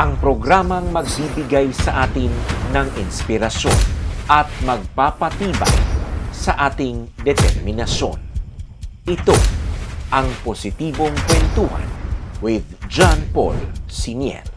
ang programang magbibigay sa atin ng inspirasyon at magpapatibay sa ating determinasyon. Ito ang positibong kwentuhan with John Paul Siniel.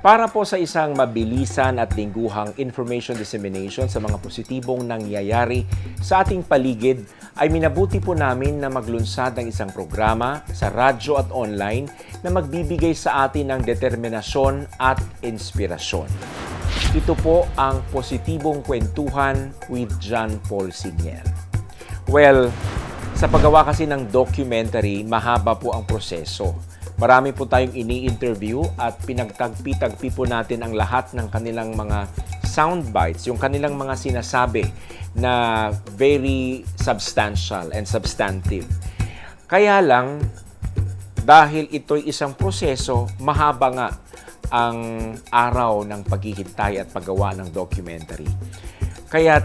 Para po sa isang mabilisan at lingguhang information dissemination sa mga positibong nangyayari sa ating paligid, ay minabuti po namin na maglunsad ng isang programa sa radyo at online na magbibigay sa atin ng determinasyon at inspirasyon. Ito po ang positibong kwentuhan with John Paul Siniel. Well, sa paggawa kasi ng documentary, mahaba po ang proseso. Marami po tayong ini-interview at pinagtagpi-tagpi po natin ang lahat ng kanilang mga sound bites, yung kanilang mga sinasabi na very substantial and substantive. Kaya lang, dahil ito'y isang proseso, mahaba nga ang araw ng paghihintay at paggawa ng documentary. Kaya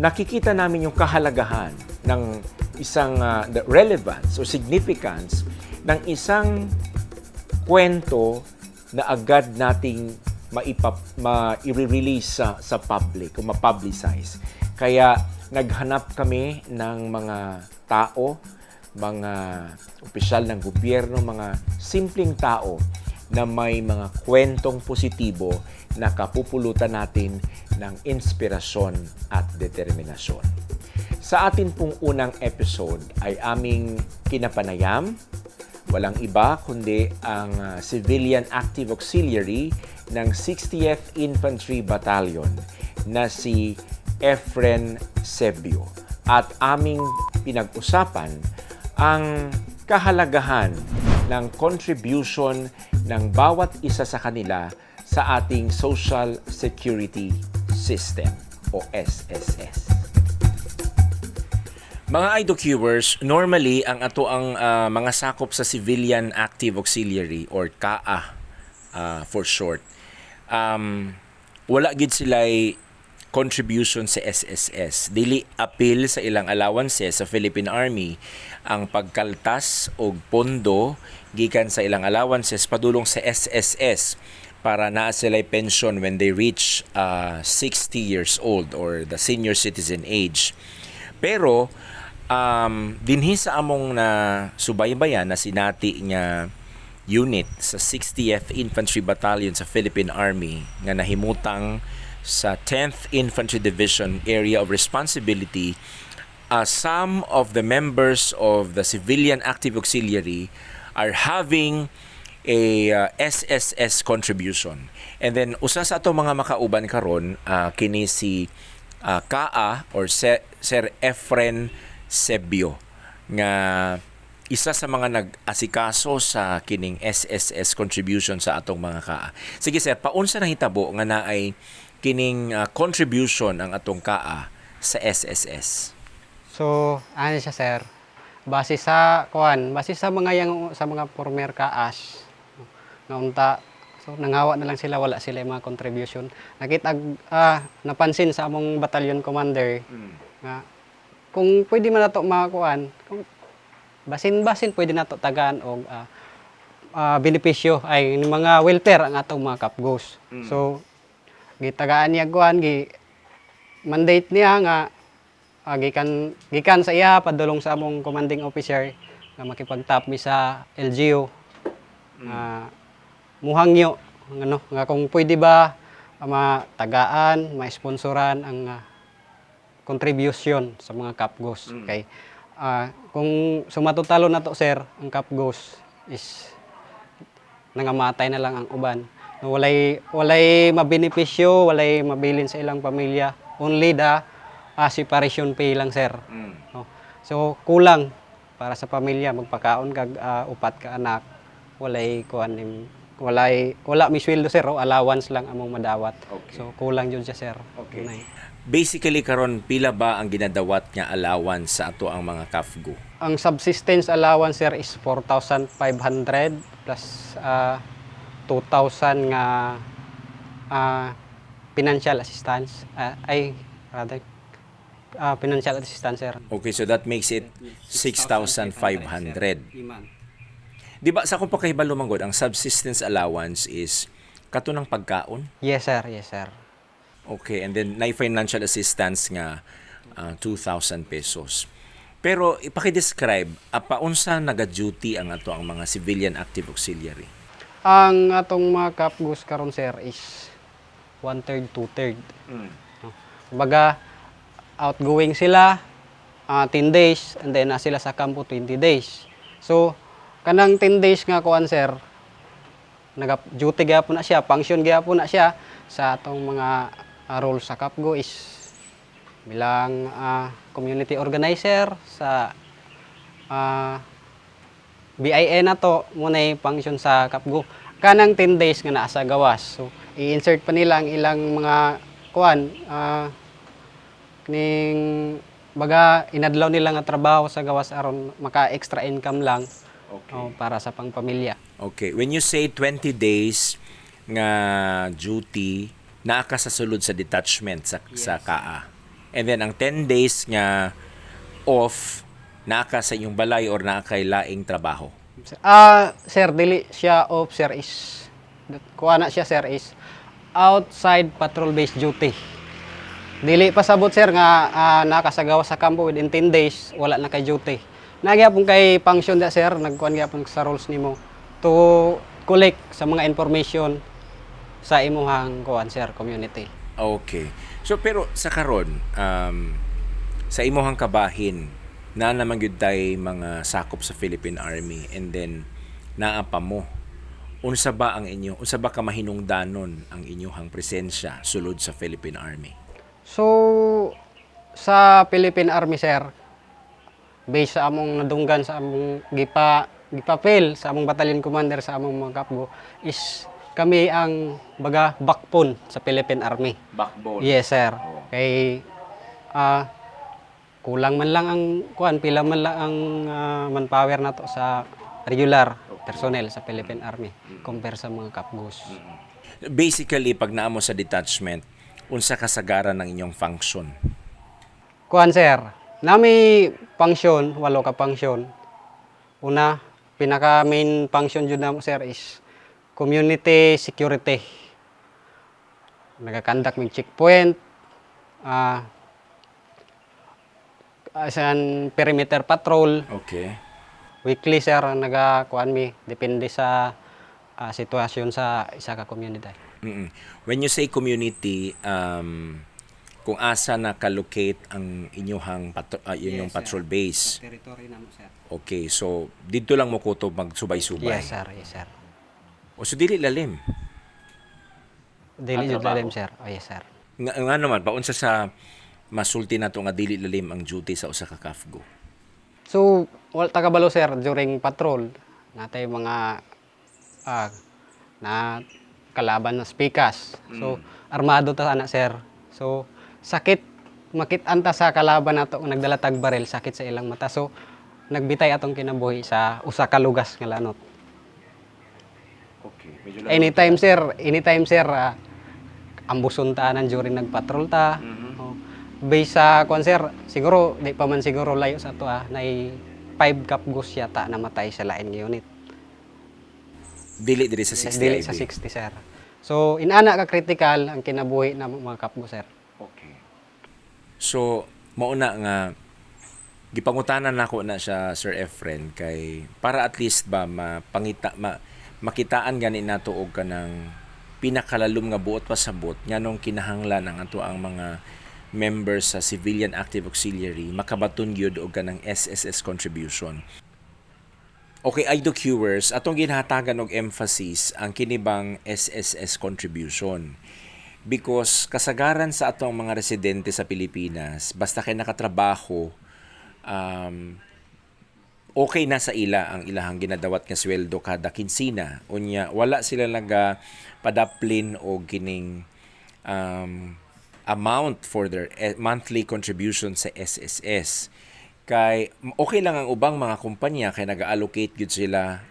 nakikita namin yung kahalagahan ng isang uh, the relevance o significance ng isang kwento na agad nating maipap, ma-release sa, sa public o ma-publicize. Kaya naghanap kami ng mga tao, mga opisyal ng gobyerno, mga simpleng tao na may mga kwentong positibo na kapupulutan natin ng inspirasyon at determinasyon. Sa atin pong unang episode ay aming kinapanayam Walang iba kundi ang uh, Civilian Active Auxiliary ng 60th Infantry Battalion na si Efren Sebio. At aming pinag-usapan ang kahalagahan ng contribution ng bawat isa sa kanila sa ating Social Security System o SSS. Mga IDOCUers, normally ang ato ang uh, mga sakop sa Civilian Active Auxiliary or CAA uh, for short. Um, wala gid sila contribution sa SSS. Dili appeal sa ilang allowances sa Philippine Army ang pagkaltas og pondo gikan sa ilang allowances padulong sa SSS para naa sila pension when they reach uh, 60 years old or the senior citizen age. Pero um, dinhi sa among na subaybayan na sinati nga unit sa 60th Infantry Battalion sa Philippine Army nga nahimutang sa 10th Infantry Division Area of Responsibility uh, some of the members of the Civilian Active Auxiliary are having a uh, SSS contribution. And then usa sa ato mga makauban karon uh, kini si uh, KA or Sir Efren Sebio nga isa sa mga nag-asikaso sa kining SSS contribution sa atong mga kaa. Sige sir, paunsa na hitabo nga na ay kining uh, contribution ang atong kaa sa SSS? So, ano siya sir? Base sa kuan, base sa mga yang sa mga former kaas nga unta So nangawa na lang sila wala sila yung mga contribution. Nakita ah, napansin sa among battalion commander Mm. nga kung pwede man nato makakuan, kung basin-basin pwede nato tagaan og ah, ah, benepisyo ay ni mga welfare ang atong mga kapgos. Mm. So gitagaan niya kuan gi mandate niya nga ah, gikan gikan sa iya padulong sa among commanding officer nga makipagtap mi sa LGU. Ah, muhangyo ano nga kung pwede ba ah, matagaan, ma-sponsoran ang ah, contribution sa mga kapgos. Mm. Okay. Ah, kung sumatutalo na to sir, ang kapgos is nangamatay na lang ang uban. Walay walay mabenepisyo, walay mabilin sa ilang pamilya. Only the ah, separation pay lang sir. Mm. No? So kulang para sa pamilya magpakaon kag ah, upat ka anak. Walay kuan nim walay wala mi sweldo sir, o allowance lang among madawat. Okay. So kulang jud siya sir. Okay. Unay. Basically karon pila ba ang ginadawat nga allowance sa ato ang mga kafgo? Ang subsistence allowance sir is 4,500 plus ah, 2,000 nga ah, financial assistance. Ah, ay rather ah, financial assistance sir. Okay, so that makes it 6,500. Iman. Di ba sa kung pakahibalo manggod, ang subsistence allowance is katunang pagkaon? Yes sir, yes sir. Okay, and then na financial assistance nga ah, 2,000 pesos. Pero ipaki-describe apa unsa naga-duty ang ato ang mga civilian active auxiliary. Ang atong mga kapgus karon sir is one third, two third. Baga outgoing sila ah, 10 days and then na sila sa kampo 20 days. So kanang 10 days nga kuan sir naga duty gyapon na siya, function gyapon na siya sa atong mga ah, roles sa Kapgo is bilang ah, community organizer sa ah, BIN na to muna function sa Kapgo. Kanang 10 days nga naa sa gawas. So i-insert pa nila ang ilang mga kuan ah, ning baga inadlaw nila nga trabaho sa gawas aron maka extra income lang oh, para sa pangpamilya. Okay, when you say 20 days nga duty, naa sa sulod sa detachment sa, sa KAA. And then ang 10 days nga off, naa sa inyong balay or naa kay laing trabaho. Ah, sir, dili siya off, sir, is, kuha na siya, sir, is outside patrol-based duty. Dili pasabot, sir, nga ah, nakasagawa sa kampo within 10 days, wala na kay duty. Nagyapon kay function da, sir, nagkuhan gyapon sa roles nimo to collect sa mga information sa imuhang kuhan, sir, community. Okay. So pero sa karon um, sa imuhang kabahin na naman gyud tay mga sakop sa Philippine Army and then naa pa mo unsa ba ang inyo unsa ba ka mahinungdanon ang inyong presensya sulod sa Philippine Army So, sa Philippine Army, sir, based sa among nadunggan sa among gipa gipapil sa among battalion commander sa among mga kapgo is kami ang baga backbone sa Philippine Army. backbone Yes, sir. Oo. Kay ah kulang man lang ang kuan pila man lang ang ah, manpower nato sa regular personnel sa Philippine Army compare sa mga kapgos. basically pag naamo sa detachment unsa kasagaran ng inyong function Kuan sir, nami function, walo ka function. Una, pinaka main function jud namo sir is community security. Nagakandak mig checkpoint, ah asan perimeter patrol, okay weekly sir naga kuan mi depende sa ah, sitwasyon sa isa ka community. Mm-mm. when you say community um kung asa na locate ang inyong patro- ah, inyong patrol base Territory namo sir. Okay, so dito lang mo kuto magsubay-subay. Yes sir, yes sir. O so dili lalim. Dili jud trabaho. lalim sir. Oh yes sir. Nga, nga naman paunsa sa masulti nato nga dili lalim ang duty sa usa ka kafgo. So, wal tagabalo sir during patrol natay mga ah, na kalaban na spikas. So, armado ta ana sir. So, sakit makit-an ta sa kalaban nato nga nagdala tag baril sakit sa ilang mata. So, nagbitay atong kinabuhi sa usa ka lugas nga lanot. Anytime sir, anytime sir ah, ambuson ta nan during nagpatrol ta. Oh. Based sa sir, siguro di pa man siguro layo sa to ah, nay 5 kapgos yata namatay sa lain nga unit. Dili diri sa 60 Dili sa 60 sir. So inana ka critical ang kinabuhi na mga kapgo sir. Okay. So, mauna nga gipangutanan nako na siya Sir Efren kay para at least ba mapangita ma, makitaan gani nato og kanang pinakalalom nga buot pasabot nganong kinahanglan ang ato ang mga members sa Civilian Active Auxiliary makabaton gyud og kanang SSS contribution. Okay, Ido Viewers, atong ginhatagan og emphasis ang kinibang SSS contribution because kasagaran sa atong mga residente sa Pilipinas basta kay nakatrabaho um, okay na sa ila ang ilahang ginadawat nga sweldo kada kinsina. Unya wala sila naga padaplin o gining um, amount for their eh, monthly contribution sa SSS kay okay lang ang ubang mga kumpanya kay naga-allocate gyud sila.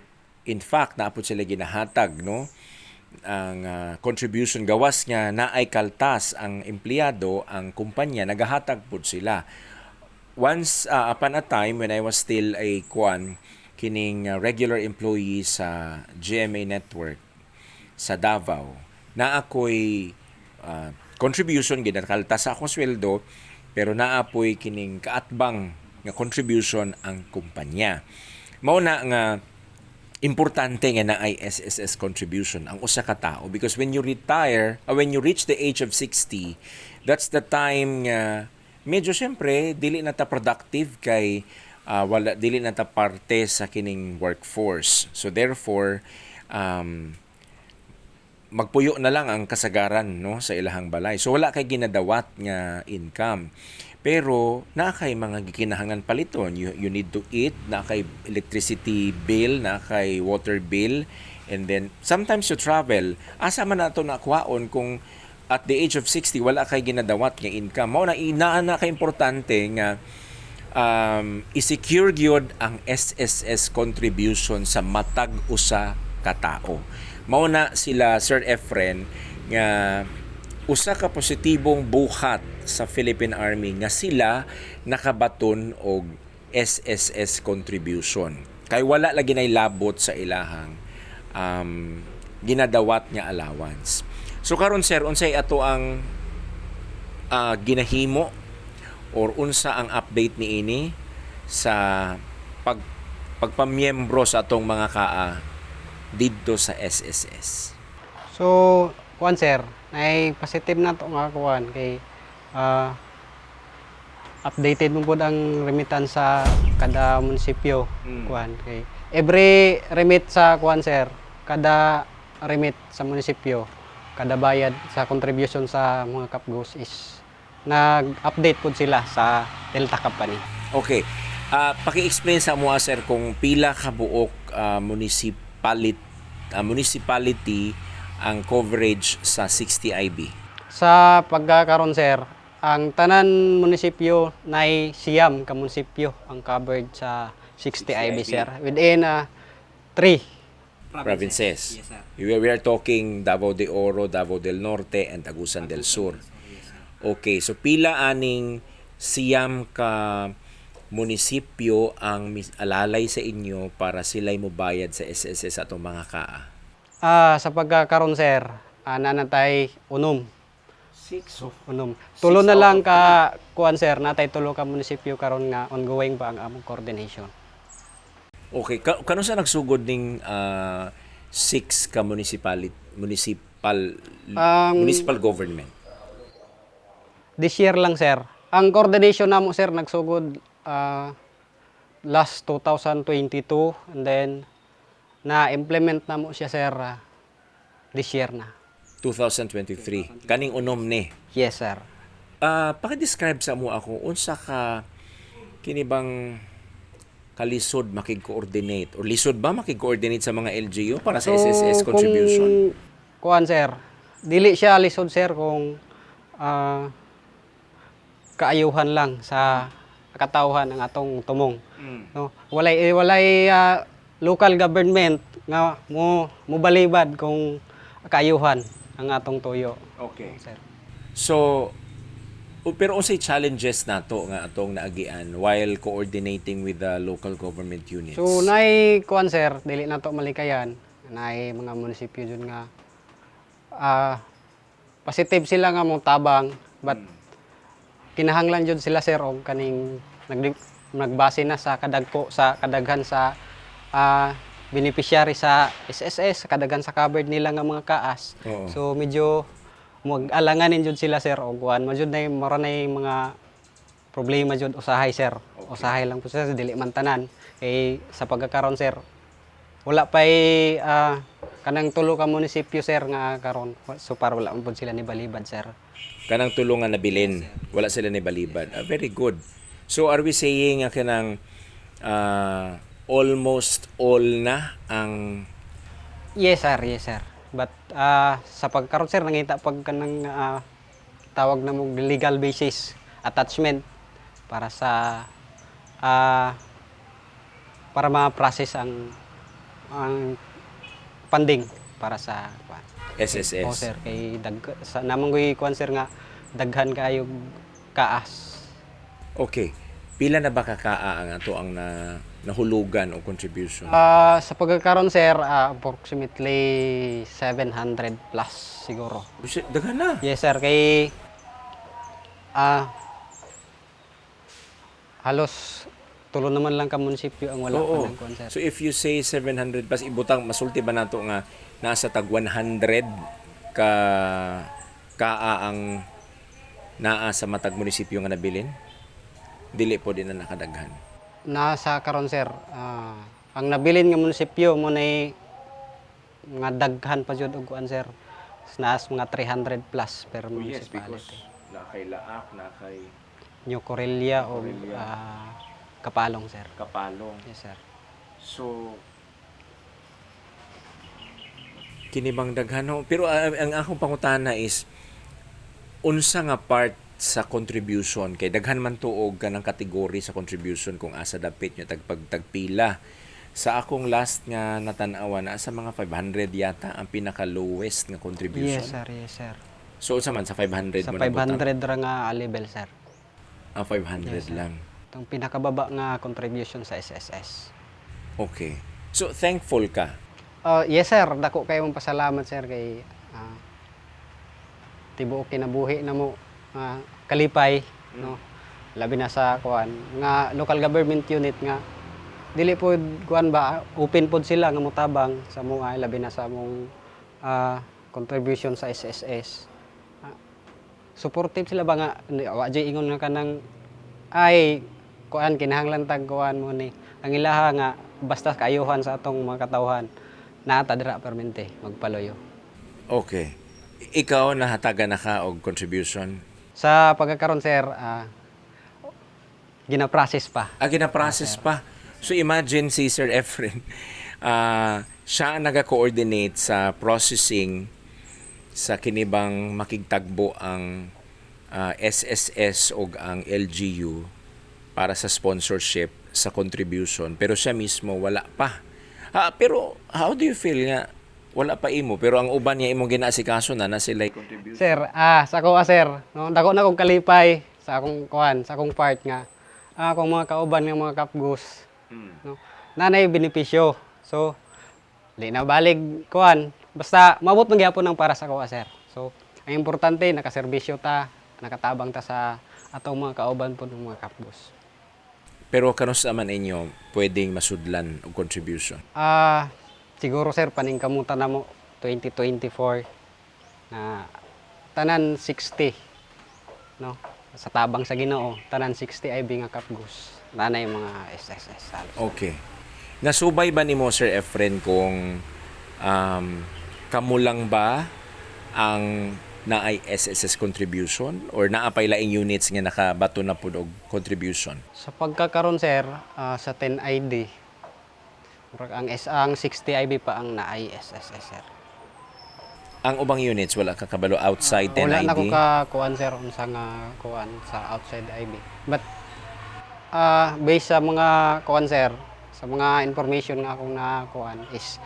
In fact naapod sila ginahatag no? Ang ah, contribution gawas nga na ay kaltas ang empleyado ang kumpanya nagahatag pud sila once uh, upon a time when I was still a kwan kining uh, regular employee sa GMA network sa Davao na ako'y uh, contribution ginakaltas sa akong sweldo pero naapoy kining kaatbang nga contribution ang kumpanya. Mao na nga importante nga na ay SSS contribution ang usa ka tao because when you retire uh, when you reach the age of 60 that's the time nga medyo syempre dili na ta productive kay uh, wala dili na ta parte sa kining workforce so therefore um, magpuyo na lang ang kasagaran no sa ilahang balay. So wala kay ginadawat nga income. Pero na kay mga gikinahangan paliton. You, you need to eat, na kay electricity bill, na kay water bill, and then sometimes you travel. Asa man nato nakwaon kung at the age of 60 wala kay ginadawat nga income. Mao na ina na kay importante nga um, i-secure gyud ang SSS contribution sa matag usa ka tao. Mao na sila Sir Efren nga usa ka positibong buhat sa Philippine Army nga sila nakabaton og SSS contribution. Kay wala lagi nay labot sa ilahang um, ginadawat nga allowance. So karon sir, unsay ato ang ah, ginahimo or unsa ang update ni ini sa pag pagpamiyembro sa atong mga kaa didto sa SSS. So, kuan sir, ay positive na to nga kuan kay ah, updated mo po ang remittance sa kada munisipyo Mm. kuan kay every remit sa kuan sir, kada remit sa munisipyo, kada bayad sa contribution sa mga kapgos is nag-update po sila sa Delta Company. Okay. Ah, paki-explain sa mo sir kung pila ka buok ah, municipality ah, municipality ang coverage sa 60 IB. Sa pagkakaroon sir, ang tanan munisipyo nay siyam ka munisipyo ang covered sa 60 IB sir. Within uh, three provinces. We, we are talking Davao de Oro, Davao del Norte, and Agusan del Sur. Okay, so pila aning siyam ka munisipyo ang alalay sa inyo para sila'y mobayad sa SSS atong mga kaa? Ah, sa pagkakaroon sir, uh, nanatay unom. Six of Unom. Tulo na lang ka kuan sir, natay tulo ka munisipyo karon nga ongoing pa ang among coordination. Okay, ka kano sa nagsugod ning ah, six ka municipality municipal Um, municipal government? This year lang sir. Ang coordination namo sir nagsugod ah, last 2022 and then na implement namo siya sir ah, this year na. 2023. Kaning unom ni. Yes sir. Ah, paki-describe sa mo ako unsa ka kini bang kalisod makig-coordinate or lisod ba makig-coordinate sa mga LGU para sa SSS contribution? Kung, kuan sir, dili siya lisod sir kung ah, kaayuhan lang sa katawhan ng atong tumong. No, walay eh, walay ah, local government nga mo mobalibad kung kaayuhan ang atong tuyo. Okay. Sir. So, o- pero unsay challenges nato nga atong naagian while coordinating with the local government units? So nay kuan sir, dili na to malikayan. Nay mga munisipyo jud nga ah positive sila nga mo tabang but kinahanglan jud sila sir og kaning nag nagbase na sa kadagko sa kadaghan sa ah beneficiary sa SSS, kadaghan sa covered nila nga mga kaas. Oo. So medyo mag-alanganin jud sila sir og kuan, majud nay mara nay mga problema jud usahay sir. Usahay lang po sir dili man tanan. Kay sa pagkakaron sir wala pay ah, kanang tulo ka munisipyo sir nga karon. So para wala pud sila ni balibad sir. kanang tulungan na bilin wala sila ni balibad ah, very good so are we saying nga kanang ah, almost all na ang Yes sir, yes sir. But ah, sa pagkaron sir nangita pag kanang ah, tawag na mo legal basis attachment para sa ah, para ma-process ang ang funding para sa. SSS. O sir, kay dag sa namang ko'y sir nga daghan kayo kaas. Okay. Pila na ba kakaa ang ato ang na, nahulugan o contribution? Ah, sa pagkakaroon sir, ah, approximately 700 plus siguro. Shit, Daghan na. Yes sir, kay ah halos tulo naman lang ka munisipyo ang wala Oo. pa ng sir. So if you say 700 plus ibutang masulti ba nato nga nasa tag 100 ka kaa ang naa sa matag munisipyo nga nabilin? Dili po din na nakadaghan. Nasa karon sir, ah, ang nabilin nga munisipyo mo na nga daghan pa jud og kuan sir. Naas mga 300 plus per municipality. nakay Laak, nakay New Corelia o ah, Kapalong sir. Kapalong. Yes sir. So kini bang daghan no? Pero ah, ang akong pangutana is unsa nga part sa contribution. Kay daghan man tuog kanang kategory sa contribution kung asa dapit nyo tagpag tagpila sa akong last nga natanawan na sa mga 500 yata ang pinaka lowest nga contribution? Yes sir, yes sir. so unsa man? Sa 500 Sa mo nabutang? 500 ra nga level sir. ah 500 lang. Itong pinakababa nga contribution sa SSS. okay. So thankful ka? Uh, yes sir, dako kayo mong pasalamat sir kay ah, tibuok kinabuhi na mo ah, kalipay no. Labi na sa kuan nga local government unit nga. Dili po kuan ba open pod sila nga motabang sa mga labi na sa mong ah, contribution sa SSS. Ah, supportive sila ba nga? Wa jay ingon nga kanang ay kuan kinahanglan tag kuan mo ni. Ang ilaha nga basta kaayuhan sa atong mga katawhan. Nata dira permente magpaloyo. Okay. Ikaw nahataga na ka og contribution sa pagkakaroon sir ah, gina-process pa Ah, gina-process pa. So imagine si Sir Efren, ah siya ang naga-coordinate sa processing sa kinibang makigtagbo ang ah, SSS o ang LGU para sa sponsorship sa contribution pero siya mismo wala pa. Ah, pero how do you feel nga wala pa imo pero ang uban niya imong ginaasikaso na na sila contribution. Sir, ah, sa ko ah, sir, no, dako na kong kalipay sa akong kuan, sa akong part nga. Ah, akong mga kauban nga mga kapgus, no. Nanay benepisyo. So, di na balig kuan, basta mabot man gyapon ang para sa ko ah, sir. So, ang importante nakaserbisyo ta, nakatabang ta sa atong mga kauban po ng mga kapgus. Pero kanos naman inyo pwedeng masudlan og contribution? Ah, siguro sir paningkamutan na mo 2024 na tanan 60 no sa tabang sa Ginoo tanan 60 ay nga kapgus nanay mga SSS halos. Okay. Nasubay ba ni mo, Sir Efren, kung um, kamo lang ba ang naay SSS contribution or naapay laing units nga nakabato na pud og contribution? Sa pagkakaroon sir ah, sa 10 ID murag ang S ang 60 IB pa ang naay SSS sir. Ang ubang units wala ka kabalo outside 10 Wala na ko ka kuan sir unsa nga kuan sa outside IB. But ah based sa mga kuan sir, sa mga information nga akong nakuan is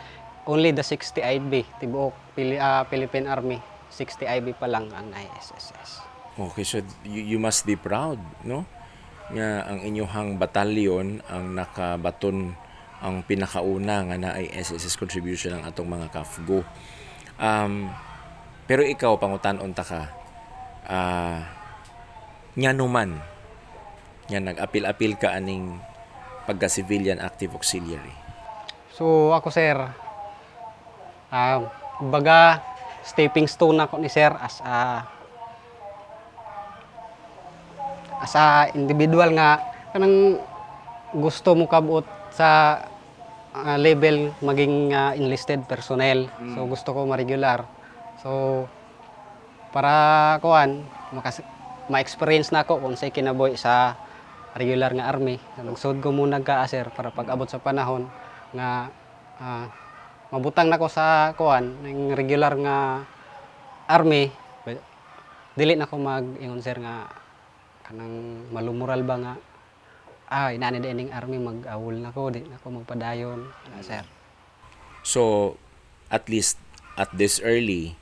only the 60 IB tibuok Pili, ah, Philippine Army 60 IB pa lang ang ISSS. Okay, so you, you must be proud, no? Nga ang inyong batalyon ang nakabaton ang pinakauna nga na ay SSS contribution ng atong mga KAFGO. Um, pero ikaw, pangutan-on ta ka, ah, nga numan, nga nag-apil-apil ka aning pagka-civilian active auxiliary. So ako sir, ah baga stepping stone ako ni sir as a as a individual nga kanang gusto mo kabot sa ah, level maging ah, enlisted personnel. So gusto ko ma-regular. So para kuan ma-experience na ako kung sa kinaboy sa regular nga army. Nagsud ko muna ka sir para pag abot sa panahon nga ah, mabutang nako sa kuan ng regular nga army dili na ko mag ingon sir nga kanang malumural ba nga ah inani dining army mag-awol na ko di na ko magpadayon Ano, sir So, at least at this early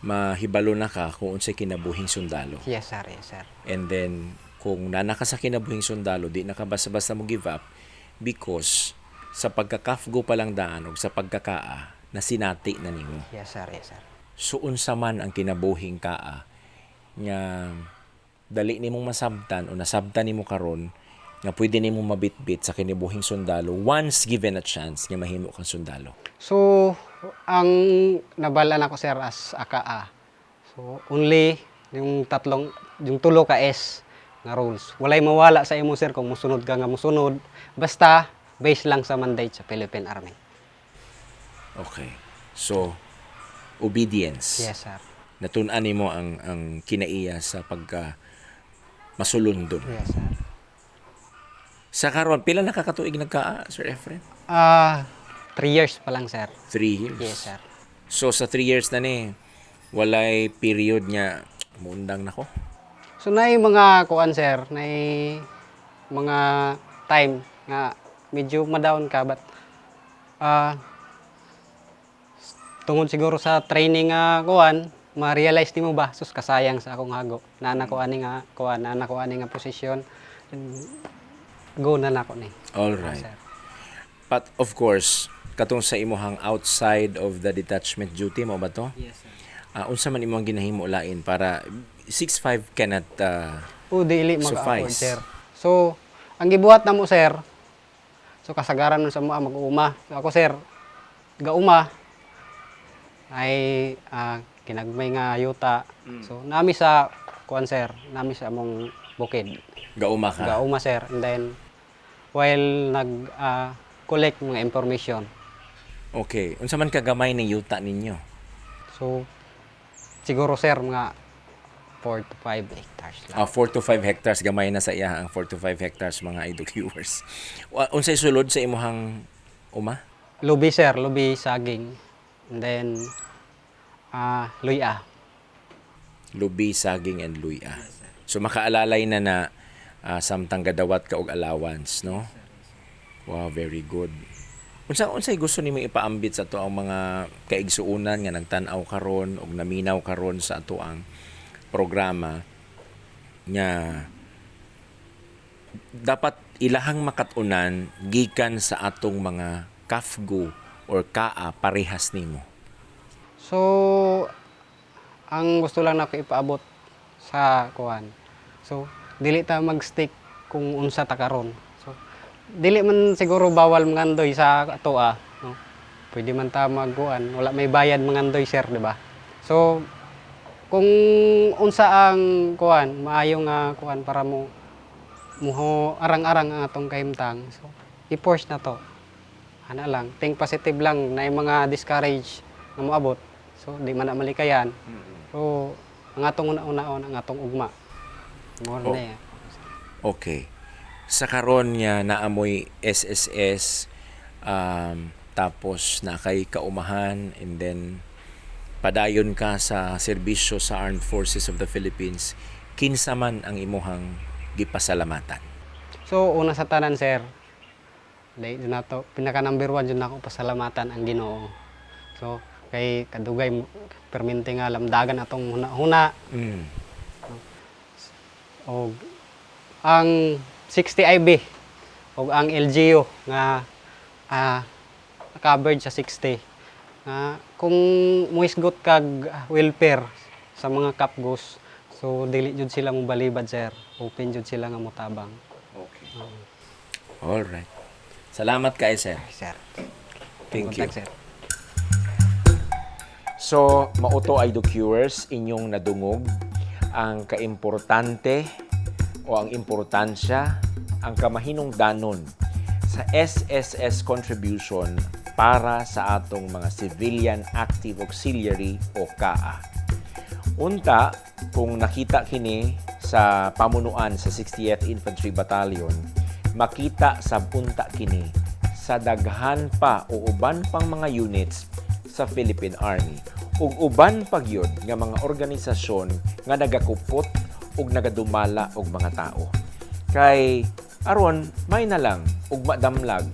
mahibalo na ka kung unsay kinabuhing sundalo. Yes, sir. Yes, sir. And then kung nana ka sa kinabuhing sundalo, di na ka basta-basta mo give up because sa pagkakafgo pa lang daan o sa pagkakaa na sinati na nimo. Yes, sir. Yes, sir. So unsa man ang kinabuhing kaa nga dali nimong masabtan o nasabtan nimo karon nga pwede nimo mabitbit sa kinabuhing sundalo once given a chance nga mahimo kang sundalo. So, ang nabalaan ako sir as AKA. So, only yung tatlong, yung tulo ka S nga rules. Walay mawala sa imo sir kung musunod ka nga musunod. Basta, base lang sa mandate sa Philippine Army. Okay. So obedience. Yes, sir. Natun-an nimo ang ang kinaiya sa pagka masulundon. Yes, sir. Sa karon pila nakakatuig nagkaa Sir Efren? Ah, three years pa lang, sir. Three years. Yes, sir. So sa three years na ni walay period niya muundang nako. So, na mga kuan, sir, na mga time nga medyo ma-down ka, but ah tungod siguro sa training nga kuan, ma-realize nimo ba sus kasayang sa akong hago. Na nako ani nga kuan, na nako ani nga posisyon. Go na nako ni. All right. Sir. But of course, katong sa imuhang outside of the detachment duty mo ba to? Yes, sir. Ah, unsa man imong ginahimo lain para 65 cannot uh, O dili mag-afford, Suffice. sir. So, ang gibuhat na mo, sir, so kasagaran nun sa mga mag-uuma. So, ako, sir, gauma, ay ah, kinagmay nga yuta. So, nami sa, kuan, sir, nami sa among bukid. gauma ka. Gauma, sir. And then, while nag ah, collect mga information. Okay. Unsa man kagamay ng yuta ninyo? So, siguro, sir, mga 4 to 5 hectares lang. Ah, 4 to 5 hectares gamay na sa iya ang 4 to 5 hectares mga idol viewers. Unsay sulod sa imuhang uma? Lubi, sir. Lubi, saging. And then, ah luya. Lubi, saging and luya. So makaalalay na na ah, samtang gadawat ka og allowance, no? Wow, very good. Unsa unsay gusto nimo ipaambit sa ato ang mga kaigsuunan nga nagtan-aw karon og naminaw karon sa ato ang programa nga dapat ilahang makatunan gikan sa atong mga kafgu or kaa parehas nimo. So, ang gusto lang na ko ipaabot sa kuan. So, dili ta mag-stick kung unsa ta karon. So, dili man siguro bawal mangandoy sa atoa, no? Pwede man ta magkuan, wala may bayad mangandoy sir, di ba? So, kung unsa ang kuan, maayo nga kuan para mo muho arang-arang ang atong kahimtang. So, i-force na to. Ana lang, think positive lang na yung mga discourage na moabot. So, di man na malikayan. So, ang atong una-unaon, ang atong ugma. More Oh. na yan. Okay. Sa karon niya naamoy SSS um, tapos na kay kaumahan and then padayon ka sa serbisyo sa Armed Forces of the Philippines kinsa man ang imuhang gipasalamatan. So, una sa tanan, sir, dahil na to, pinaka number one dyan ako pasalamatan ang ginoo. So, kay kadugay mo- perminti nga lamdagan atong huna-huna Mm. O ang 60 IB o ang LGU nga ah, covered sa 60 nga kung muisgot kag welfare sa mga kapgos so dili jud sila mo balibad sir open jud sila nga motabang Okay. All right. Salamat kay sir. sir Thank you. Contact, sir. So, mauto ay viewers inyong nadungog ang kaimportante o ang importansya, ang kamahinong danon sa SSS contribution para sa atong mga Civilian Active Auxiliary o CAA. Unta, kung nakita kini sa pamunuan sa 60th Infantry Battalion, makita sa punta kini sa daghan pa o uban pang mga units sa Philippine Army ug uban pag yun nga mga organisasyon nga nagakupot ug nagadumala og mga tao. Kay aron may na lang ug madamlag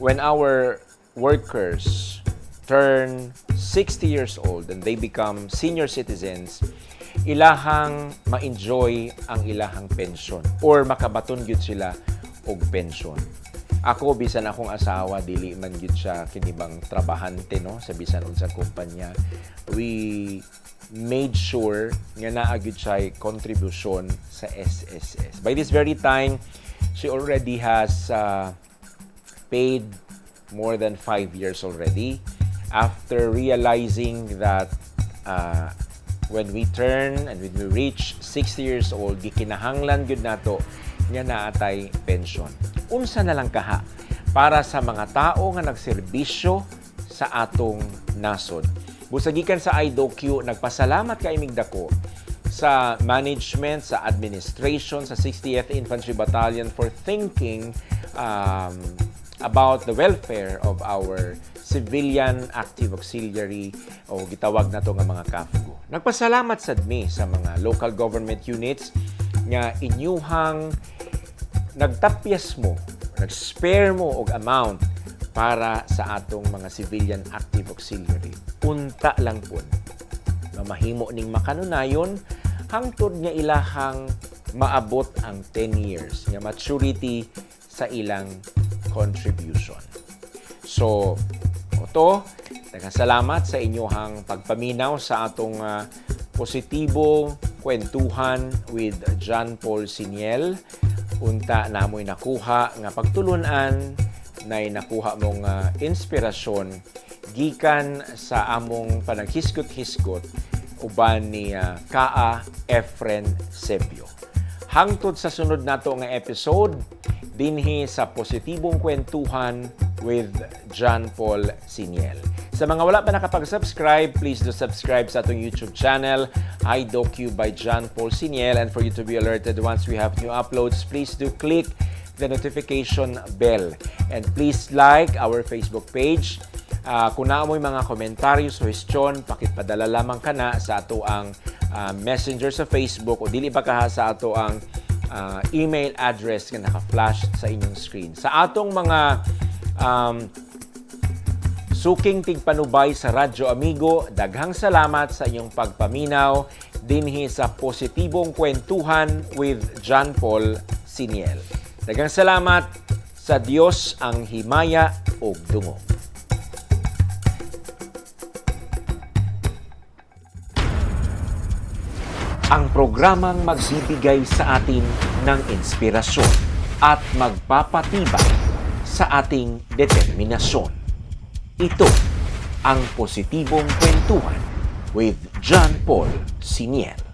when our workers turn 60 years old and they become senior citizens, ilahang ma-enjoy ang ilahang pension or makabaton gyud sila og pension. Ako bisan akong asawa dili man gyud siya kinibang trabahante no sa bisan unsang kumpanya. We made sure nga naa gyud siya contribution sa SSS. By this very time, she already has uh, paid more than five years already after realizing that uh, when we turn and when we reach 60 years old, gikinahanglan gyud nato nga naatay pension. Unsa na lang kaha para sa mga tao nga nagserbisyo sa atong nasod. Busagikan sa IDOQ, nagpasalamat kay dako sa management, sa administration, sa 60th Infantry Battalion for thinking um, about the welfare of our civilian active auxiliary o gitawag na to nga mga KAFGO. Nagpasalamat sad mi sa mga local government units nga inyuhang nagtapyas mo, nag-spare mo og amount para sa atong mga civilian active auxiliary. Unta lang pun nga mahimo ning makanunayon hangtod nga ilahang maabot ang 10 years nga maturity sa ilang contribution. So, oto, nagkasalamat sa inyong pagpaminaw sa atong ah, positibo kwentuhan with John Paul Siniel. Unta namoy nakuha nga pagtulunan nay nakuha mong ah, inspirasyon gikan sa among panaghisgot-hisgot uban ni ah, Kaa Efren Sebio. Hangtod sa sunod nato nga episode dinhi sa positibong kwentuhan with John Paul Siniel. Sa mga wala pa nakapag-subscribe, please do subscribe sa atong YouTube channel, iDocu by John Paul Siniel. And for you to be alerted once we have new uploads, please do click the notification bell. And please like our Facebook page. Ah, kung naa mo'y mga komentaryo, suhestyon, pakitpadala lamang ka na sa ato ang ah, messenger sa Facebook o dili pa ka sa ato ang ah, email address nga naka-flash sa inyong screen. Sa atong mga um, suking tigpanubay sa Radyo Amigo, daghang salamat sa inyong pagpaminaw dinhi sa positibong kwentuhan with John Paul Siniel. Daghang salamat sa Dios ang himaya ug dungog. Ang programang magbibigay sa atin ng inspirasyon at magpapatibay sa ating determinasyon. Ito ang positibong kwentuhan with John Paul Siniel.